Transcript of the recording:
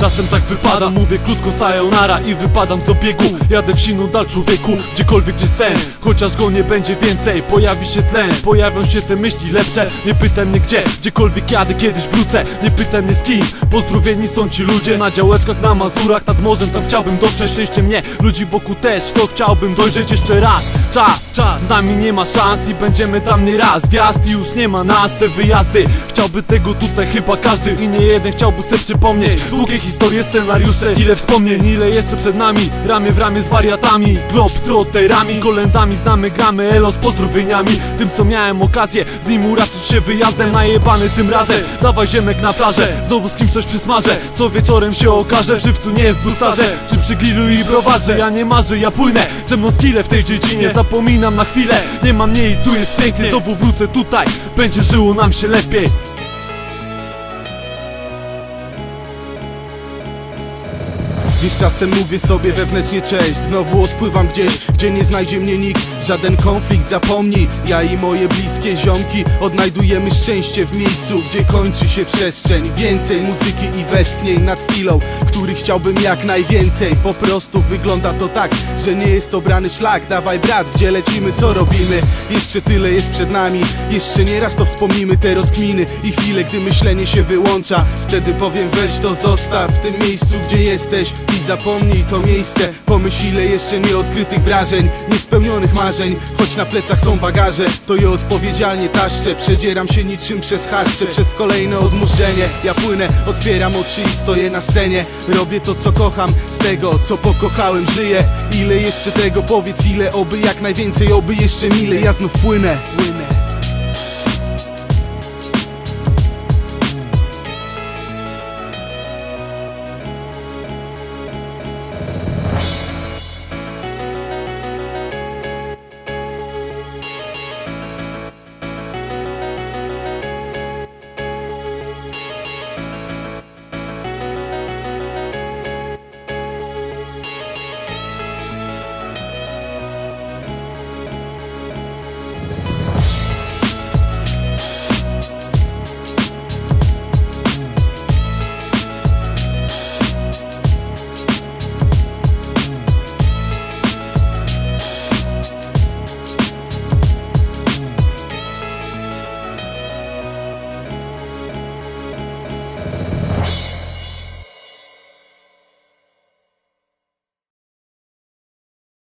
Czasem tak wypada, mówię krótko sayonara i wypadam z obiegu. Jadę w siną dal człowieku, gdziekolwiek gdzie sen. Chociaż go nie będzie więcej, pojawi się tlen. Pojawią się te myśli lepsze, nie pytaj mnie gdzie. Gdziekolwiek jadę, kiedyś wrócę, nie pytaj mnie z kim. Pozdrowieni są ci ludzie na działeczkach, na Mazurach Nad morzem tam chciałbym dotrzeć, szczęście mnie Ludzi wokół też, to chciałbym dojrzeć jeszcze raz. Czas, czas, z nami nie ma szans i będziemy tam nie raz. Wjazd i już nie ma nas, te wyjazdy. Chciałby tego tutaj chyba każdy i nie jeden chciałby se przypomnieć. Długie historie, scenariusze, ile wspomnień, ile jeszcze przed nami. Ramię w ramię z wariatami, glob trotterami Kolendami znamy, gramy, elo z pozdrowieniami. Tym co miałem okazję, z nim uraczyć się wyjazdem Najebany tym razem, dawaj ziemek na plażę Znowu z kim coś przysmażę, co wieczorem się okaże W żywcu nie w bustarze, czy przy grillu i browarze Ja nie marzę, ja płynę, ze mną skille w tej dziedzinie Zapominam na chwilę, nie ma mnie i tu jest pięknie. Znowu wrócę tutaj, będzie żyło nam się lepiej Dziś czasem mówię sobie wewnętrznie cześć. Znowu odpływam gdzieś, gdzie nie znajdzie mnie nikt. Żaden konflikt, zapomnij. Ja i moje bliskie ziomki Odnajdujemy szczęście w miejscu, gdzie kończy się przestrzeń. Więcej muzyki i westchnień nad chwilą Których chciałbym jak najwięcej. Po prostu wygląda to tak, że nie jest obrany szlak. Dawaj brat, gdzie lecimy, co robimy? Jeszcze tyle jest przed nami Jeszcze nieraz to wspomnimy. Te rozkminy I chwile, gdy myślenie się wyłącza. Wtedy powiem weź to zostaw W tym miejscu, gdzie jesteś zapomnij to miejsce. Pomyśl ile jeszcze nieodkrytych wrażeń Niespełnionych marzeń. Choć na plecach są bagaże To je odpowiedzialnie taszczę. Przedzieram się niczym przez haszcze Przez kolejne odmurzenie. Ja płynę, otwieram oczy i stoję na scenie. Robię to co kocham Z tego co pokochałem. Żyję Ile jeszcze tego? Powiedz ile? Oby jak najwięcej, oby jeszcze mile Ja znów płynę, płynę.